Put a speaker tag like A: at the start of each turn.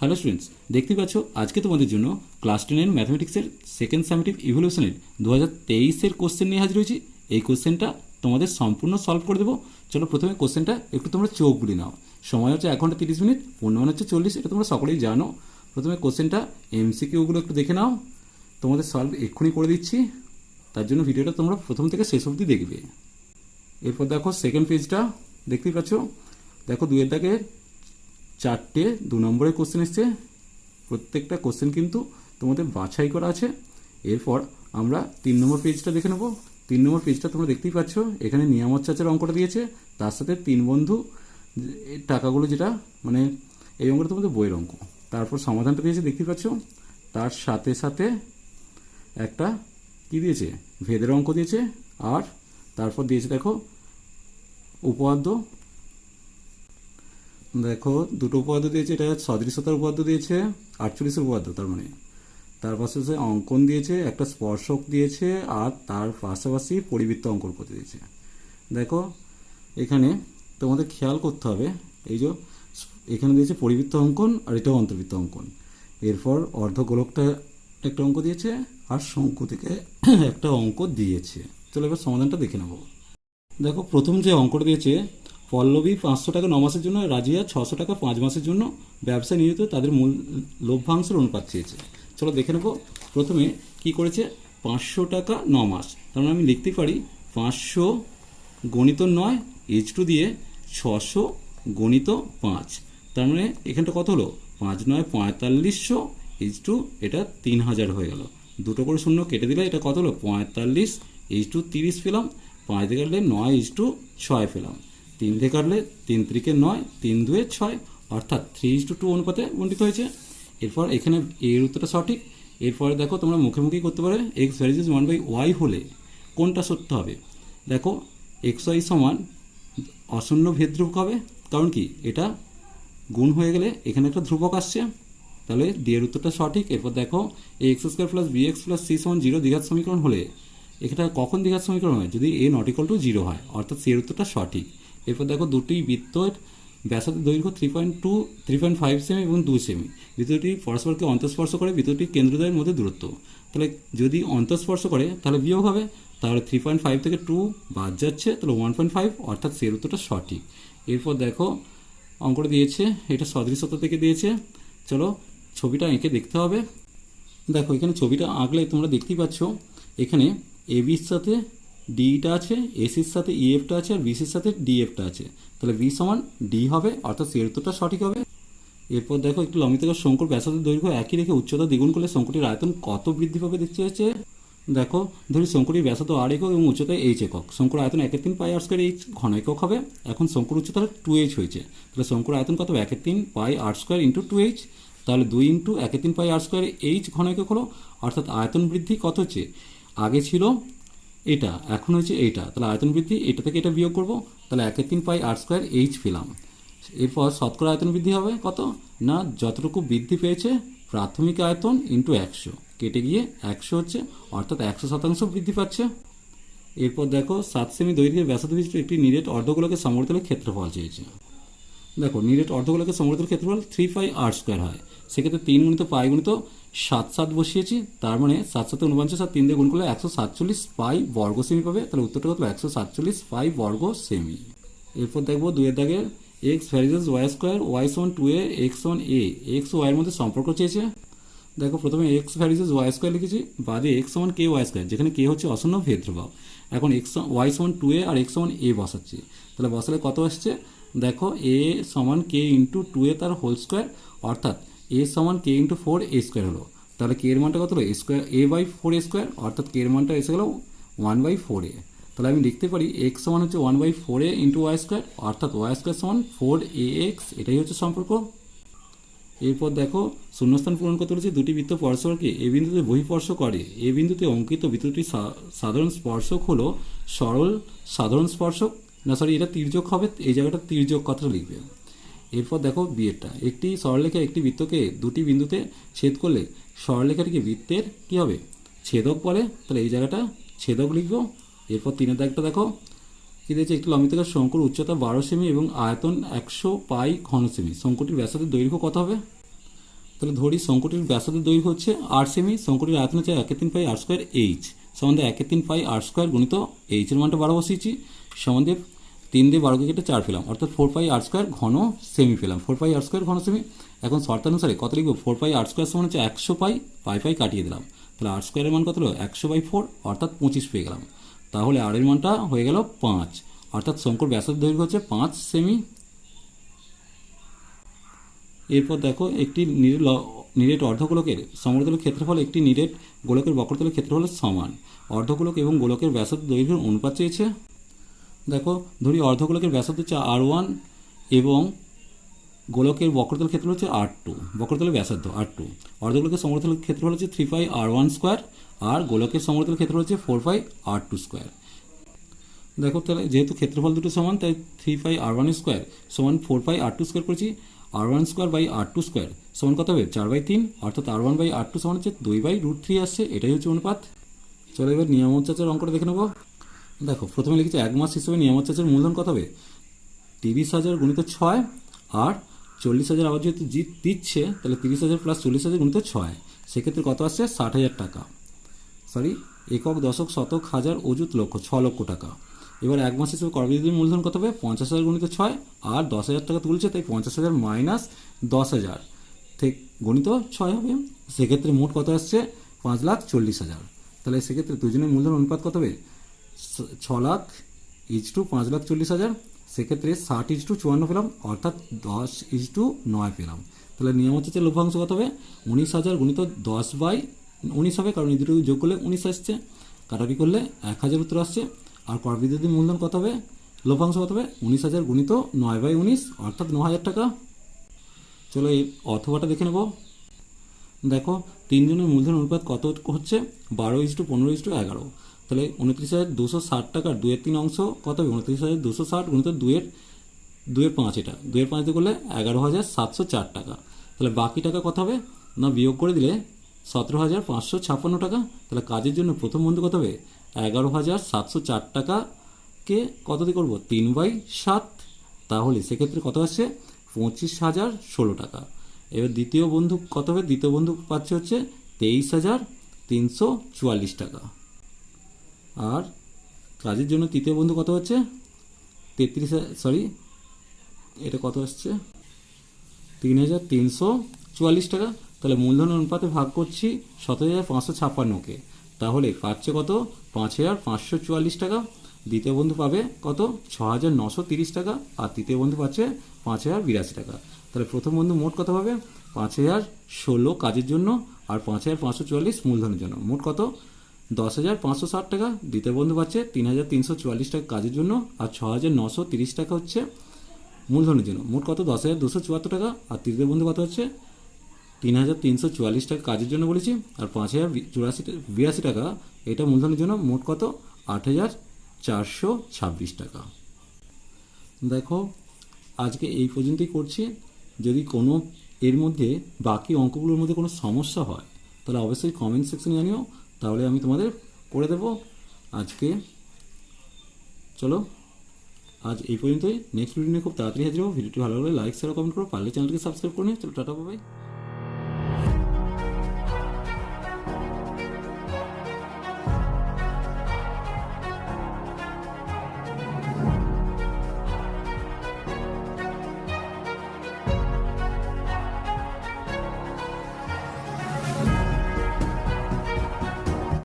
A: Hello students দেখতে পাচ্ছ, আজকে তোমাদের জন্য ক্লাস টেনের ম্যাথমেটিক্সের সেকেন্ড সামেটিভ ইভলিউশনের দু হাজার তেইশের কোশ্চেন নিয়ে হাজির হয়েছি। এই কোশ্চেনটা তোমাদের সম্পূর্ণ সলভ করে দেবো। চলো প্রথমে কোশ্চেনটা একটু তোমরা চোখ বুলি নাও। সময় হচ্ছে এক ঘণ্টা তিরিশ মিনিট পূর্ণমান হচ্ছে চল্লিশ, এটা তোমরা সকলেই জানো। প্রথমে কোশ্চেনটা এমসিকিউগুলো একটু দেখে নাও। তোমাদের সলভ এক্ষুনি করে দিচ্ছি। তার জন্য ভিডিওটা তোমরা প্রথম থেকে শেষ অবধি দেখবে। এরপর দেখো সেকেন্ড পেজটা দেখতেই পাচ্ছ? দেখো দুয়ের দাগে চারটে, দু নম্বরের কোশ্চেন এসছে। প্রত্যেকটা কোশ্চেন কিন্তু তোমাদের বাছাই করা আছে। এরপর আমরা তিন নম্বর পেজটা দেখে নেব। তিন নম্বর পেজটা তোমরা দেখতেই পাচ্ছ, এখানে নিয়ামত চাচার অঙ্কটা দিয়েছে। তার সাথে তিন বন্ধু টাকাগুলো যেটা মানে এই অঙ্কটা তোমাদের বইয়ের অঙ্ক। তারপর সমাধানটা দিয়েছে, দেখতেই পাচ্ছ। তার সাথে সাথে একটা কি দিয়েছে? ভেদের অঙ্ক দিয়েছে। আর তারপর দিয়েছে, দেখো, উপপাদ্য দেখো, দুটো উপপাদ্য দিয়েছে, এটা সদৃশতার উপপাদ্য দিয়েছে, আটচল্লিশের উপপাদ্য, তার মানে। তার পাশাপাশি অঙ্কন দিয়েছে, একটা স্পর্শক দিয়েছে, আর তার পাশাপাশি পরিবৃত্ত অঙ্কন করতে দিয়েছে। দেখো, এখানে তোমাদের খেয়াল করতে হবে, এই যে এখানে দিয়েছে পরিবৃত্ত অঙ্কন আর এটাও অন্তর্বৃত্ত অঙ্কন। এরপর অর্ধগোলকটা একটা অঙ্ক দিয়েছে, আর শঙ্কু থেকে একটা অঙ্ক দিয়েছে। চলো এবার সমাধানটা দেখে নেব। দেখো, প্রথম যে অঙ্কটা দিয়েছে পল্লবী পাঁচশো টাকা ন মাসের জন্য, রাজিয়া ছশো টাকা পাঁচ মাসের জন্য ব্যবসায় নিয়োজিত তাদের মূল লভ্যাংশের অনুপাত চেয়েছে। চলো দেখে নেব। প্রথমে কি করেছে? পাঁচশো টাকা ন মাস তার মানে আমি লিখতে পারি, পাঁচশো গণিত নয় এইচ টু দিয়ে ছশো গণিত পাঁচ। তার মানে এখানটা কত হলো? পাঁচ নয় পঁয়তাল্লিশশো এইচ টু এটা তিন হাজার হয়ে গেল। দুটো করে শূন্য কেটে দিলে এটা কত হলো? পঁয়তাল্লিশ এইচ টু তিরিশ পেলাম, পাঁচ কাটলে নয় ইস টু ছয় পেলাম। তিন দিয়ে কাটলে তিন ত্রিকে নয়, তিন দুয়ে ছয়, অর্থাৎ থ্রি ইস টু টু অনুপাতে বণ্টিত হয়েছে। এরপর এখানে এর উত্তরটা সঠিক। এরপরে দেখো তোমরা মুখে মুখেই করতে পারে x varies one by y হলে কোনটা সত্য হবে? দেখো এক্স ওয়াই সমান অশূন্য ভেদ হবে, কারণ কি? এটা গুণ হয়ে গেলে এখানে একটা ধ্রুবক আসছে। তাহলে ডি এর উত্তরটা সঠিক। এরপর দেখো a x square plus b x plus c সমান জিরো দ্বিঘাত সমীকরণ হলে এটা কখন দ্বিঘাত সমীকরণ হয়? যদি a not equal to zero হয়, অর্থাৎ সি এর উত্তরটা সঠিক। এরপর দেখো দুটি বৃত্তের ব্যাসার্ধ দৈর্ঘ্য three point two three point five semi এবং দু সেমি বৃত্তটি পরস্পরকে অন্তঃস্পর্শ করে, বৃত্তটি কেন্দ্রদ্বয়ের মধ্যে দূরত্ব। তাহলে যদি অন্তঃস্পর্শ করে, তাহলে বিয়োগ হবে। তাহলে থ্রি পয়েন্ট ফাইভ থেকে টু বাদ যাচ্ছে, তাহলে ওয়ান পয়েন্ট ফাইভ অর্থাৎ সি এর উত্তরটা সঠিক। এরপর দেখো, অঙ্কটা দিয়েছে, এটা সদৃশতা থেকে দিয়েছে। চলো ছবিটা এঁকে দেখতে হবে। দেখো, এখানে ছবিটা আঁকলে তোমরা দেখতেই পাচ্ছ, এখানে এবির সাথে ডিটা আছে এসির সাথে ইএফটা আছে, আর বিসির সাথে ডিএফটা আছে। তাহলে বি সমান ডি হবে, অর্থাৎ সি এর উত্তরটা সঠিক হবে। এরপর দেখো একটু লম্বিতকার শঙ্কুর ব্যাসার্ধের দৈর্ঘ্য একই রেখে উচ্চতা দ্বিগুণ করলে শঙ্কুটির আয়তন কত বৃদ্ধি পাবে দেখতে হচ্ছে? দেখো, ধরি শঙ্কুটির ব্যাসার্ধ আর একক এবং উচ্চতা এইচ একক। শঙ্কুর আয়তন একের তিন পাই আর স্কোয়ার এইচ ঘন একক হবে। এখন শঙ্কুর উচ্চতা টু এইচ হয়েছে। তাহলে শঙ্কুর আয়তন কত একের তিন pi r square into two h তাহলে দুই ইন্টু একের তিন পাই আর স্কোয়ার এইচ ঘন একক হলো। অর্থাৎ আয়তন বৃদ্ধি কত হচ্ছে? আগে ছিল এটা, এখন হচ্ছে এইটা, তাহলে আয়তন বৃদ্ধি, এটা থেকে এটা বিয়োগ করব, তাহলে একের তিন পাই আর স্কোয়ার এইচ পেলাম। এরপর শতকরা আয়তন বৃদ্ধি হবে কত? না, যতটুকু বৃদ্ধি পেয়েছে প্রাথমিক আয়তন ইন্টু একশো, কেটে গিয়ে একশো হচ্ছে, অর্থাৎ একশো শতাংশ বৃদ্ধি পাচ্ছে। এরপর দেখো, সাত সেমি দৈর্ঘ্যের ব্যাসার্ধ বিশিষ্ট একটি নিরেট অর্ধগোলকের সমর্থনের ক্ষেত্রফল চেয়েছে। দেখো, নিরেট অর্ধগোলকের সমর্থন ক্ষেত্রফল থ্রি পাই আর স্কোয়ার হয়। সেক্ষেত্রে তিন গুণিত পাই গুণিত সাত সাত বসিয়েছি, তার মানে সাত সাথে উনপঞ্চাশ সাত তিন দিয়ে গুণ করলে একশো সাতচল্লিশ পাই বর্গ সেমি পাবে। তাহলে উত্তরটা কত? একশো সাতচল্লিশ পাই বর্গ সেমি এরপর দেখব দুয়ের দাগের x varies y square y সমান two a x one a x ওয়াইয়ের মধ্যে সম্পর্ক চেয়েছে। দেখো, প্রথমে এক্স ভ্যারিজেস ওয়াই স্কোয়ার লিখেছি, বাদে x one k y square যেখানে কে হচ্ছে অশূন্য ভেদ্রভাব এখন এক্স ওয়াই সমান টু এ আর এক্স সমান এ বসাচ্ছি। তাহলে বসালে কত আসছে? দেখো এ সমান কে ইন্টু টু এ তার হোল স্কোয়ার অর্থাৎ এ সমান k into four a square হলো। তাহলে কে এর মানটা কত হলো? A square a by four a square অর্থাৎ কে এর মানটা এসে গেলো ওয়ান বাই ফোর এ তাহলে আমি লিখতে পারি এক্স সমান হচ্ছে one by four a into y square অর্থাৎ ওয়াই স্কোয়ার সমান ফোর এ এক্স এটাই হচ্ছে সম্পর্ক। এরপর দেখো, শূন্যস্থান পূরণ করতে বলেছে, দুটি বৃত্ত পরস্পরকে এ বিন্দুতে বহিঃস্পর্শ করে। এ বিন্দুতে অঙ্কিত বৃত্তটি সাধারণ স্পর্শক হলো সরল সাধারণ স্পর্শক। না সরি এটা তির্যক হবে, এই জায়গাটা তির্যক কথাটা লিখবে। এরপর দেখো বিয়েরটা একটি সরলরেখা একটি বৃত্তকে দুটি বিন্দুতে ছেদ করলে সরলরেখাটিকে বৃত্তের কি হবে? ছেদক পরে তাহলে এই জায়গাটা ছেদক লিখব। এরপর তিনের দাগটা দেখো। কি দিয়েছে? একটি লম্বিতকার শঙ্কুর উচ্চতা বারো সেমি এবং আয়তন একশো পাই ঘন সেমি। শঙ্কুটির ব্যাসার্ধের দৈর্ঘ্য কত হবে? তাহলে ধরি শঙ্কুটির ব্যাসার্ধের দৈর্ঘ্য হচ্ছে আট সেমি, শঙ্কুটির আয়তন হচ্ছে একের তিন পাই আর স্কোয়ার এইচ। সম্বন্ধে একের তিন পাই আর স্কোয়ার গুণিত এইচের মানটা বারো বসিয়েছি। সম্বন্ধে তিন দিয়ে বারোকে কেটে চার পেলাম। অর্থাৎ ফোর পাই আর স্কোয়ার ঘন সেমি পেলাম। ফোর পাই আর স্কোয়ার ঘন সেমি এখন শর্তানুসারে কত লিখব? ফোর পাই আর স্কোয়ার সমান হচ্ছে একশো পাই পাই পাই কাটিয়ে দিলাম। তাহলে আর স্কোয়ারের মান কত হলো? একশো বাই ফোর অর্থাৎ পঁচিশ পেয়ে গেলাম। তাহলে আর এর মানটা হয়ে গেল পাঁচ। অর্থাৎ শঙ্কর ব্যাসের দৈর্ঘ্য হচ্ছে পাঁচ সেমি এরপর দেখো একটি নিরেট নিরেট অর্ধগোলকের সমতলের ক্ষেত্রফল একটি নিরেট গোলকের বক্রতলের ক্ষেত্রফলের সমান। অর্ধগোলক এবং গোলকের ব্যাসার্ধ দৈর্ঘ্যের অনুপাত চেয়েছে। দেখো, ধরি অর্ধগোলকের ব্যাসার্ধ হচ্ছে আর ওয়ান এবং গোলকের বক্রতল ক্ষেত্র হচ্ছে আর টু। বক্রতলের ব্যাসার্ধ, আর টু। অর্ধগোলকের সমতলের ক্ষেত্রফল হচ্ছে three pi r one square আর গোলকের সমতলের ক্ষেত্র হচ্ছে four pi r two square. দেখো, তাহলে যেহেতু ক্ষেত্রফল দুটো সমান, তাই three pi r one square সমান four pi r two square করেছি। R one square by r two square সমান কত হবে? চার বাই তিন। অর্থাৎ r one by r two সমান হচ্ছে দুই বাই রুট থ্রি আসছে, এটাই হচ্ছে অনুপাত। চলো এবার নিয়ামত চাচার অঙ্কটা দেখে নেব। দেখো, প্রথমে লিখেছে, এক মাস হিসেবে নিয়ামত চাচার মূলধন কত হবে? তিরিশ হাজার গুণিত ছয়, আর চল্লিশ হাজার আবার যেহেতু জিত দিচ্ছে, তাহলে তিরিশ হাজার প্লাস চল্লিশ হাজার গুণিত ছয়। সেক্ষেত্রে কত আসছে? ষাট হাজার টাকা। সরি একক, দশক, শতক, হাজার, অযুত লক্ষ, ছ লক্ষ টাকা। এবার এক মাস হিসেবে কর্মবিদ্যুৎ মূলধন কত হবে? পঞ্চাশ হাজার গুণিত ছয়, আর দশ হাজার টাকা তুলছে তাই পঞ্চাশ হাজার মাইনাস দশ হাজার। ঠিক, গণিত ছয় হবে। সেক্ষেত্রে মোট কত আসছে? পাঁচ লাখ চল্লিশ হাজার। তাহলে সেক্ষেত্রে দুজনের মূলধন অনুপাত কত হবে? ছ- লাখ ইজ টু পাঁচ লাখ চল্লিশ হাজার, সেক্ষেত্রে ষাট ইজ টু চুয়ান্ন পেলাম, অর্থাৎ দশ ইজ টু নয় পেলাম। তাহলে নিয়ম হচ্ছে যে লভ্যাংশ কত হবে? উনিশ হাজার গুণিত দশ বাই উনিশ হবে, কারণ এই দুটো যোগ করলে উনিশ আসছে। কাটাবি করলে এক হাজার উত্তর আসছে। আর কর মূলধন কত হবে? লভ্যাংশ কত হবে? উনিশ হাজার গুণিত নয় বাই উনিশ, অর্থাৎ ন হাজার টাকা। চলো এই অথবাটা দেখে নেব। দেখো, তিনজনের মূলধন অনুপাত কত হচ্ছে? বারো ইস টু পনেরো ইস টু এগারো। তাহলে উনত্রিশ হাজার দুশো ষাট টাকার দুয়ের তিন অংশ কত হবে? উনত্রিশ হাজার দুশো ষাট গুণিত দুয়ের দুয়ের পাঁচ এটা। দুয়ের পাঁচ দিয়ে করলে এগারো হাজার সাতশো চার টাকা। তাহলে বাকি টাকা কত হবে? না, বিয়োগ করে দিলে সতেরো হাজার পাঁচশো ছাপ্পান্ন টাকা। তাহলে কাজের জন্য প্রথম বন্ধু কত হবে? এগারো হাজার সাতশো চার টাকাকে কত দিয়ে করব? তিন বাই সাত। তাহলে সেক্ষেত্রে কত আসছে? পঁচিশ হাজার ষোলো টাকা। এবার দ্বিতীয় বন্ধু কত হবে? দ্বিতীয় বন্ধু পাচ্ছে হচ্ছে তেইশ হাজার তিনশো চুয়াল্লিশ টাকা। আর কাজের জন্য তৃতীয় বন্ধু কত হচ্ছে? তেত্রিশ সরি এটা কত আসছে? তিন হাজার তিনশো চুয়াল্লিশ টাকা। তাহলে মূলধন অনুপাতে ভাগ করছি সতেরো হাজার পাঁচশো ছাপ্পান্নকে তাহলে পাচ্ছে কত? পাঁচ হাজার পাঁচশো চুয়াল্লিশ টাকা। দ্বিতীয় বন্ধু পাবে কত? ছ হাজার নশো তিরিশ টাকা। আর তৃতীয় বন্ধু পাচ্ছে পাঁচ হাজার বিরাশি টাকা। তাহলে প্রথম বন্ধু মোট কত পাবে? পাঁচ হাজার ষোলো কাজের জন্য আর পাঁচ হাজার পাঁচশো চুয়াল্লিশ মূলধনের জন্য। মোট কত? দশ হাজার পাঁচশো ষাট টাকা, দ্বিতীয় বন্ধু পাচ্ছে তিন হাজার তিনশো চুয়াল্লিশ টাকা কাজের জন্য আর ছ হাজার নশো তিরিশ টাকা হচ্ছে মূলধনের জন্য। মোট কত? দশ হাজার দুশো চুয়াত্তর টাকা আর তৃতীয় বন্ধু কত হচ্ছে? তিন হাজার তিনশো চুয়াল্লিশ টাকা কাজের জন্য বলেছি আর পাঁচ হাজার চুরাশি বিরাশি টাকা এটা মূলধনের জন্য। মোট কত? আট হাজার চারশো ছাব্বিশ টাকা। দেখো, আজকে এই পর্যন্তই করছি। যদি কোনো এর মধ্যে বাকি অঙ্কগুলোর মধ্যে কোনো সমস্যা হয়, তাহলে অবশ্যই কমেন্ট সেকশনে জানিও। তাহলে আমি তোমাদের করে দেব আজকে। চলো, আজ এই পর্যন্তই। নেক্সট ভিডিও নিয়ে খুব তাড়াতাড়ি হাজির হব। ভিডিওটি ভালো লাগলে লাইক শেয়ার কমেন্ট করো। পারলে চ্যানেলকে সাবস্ক্রাইব করে নিও। চলো, টাটা বাই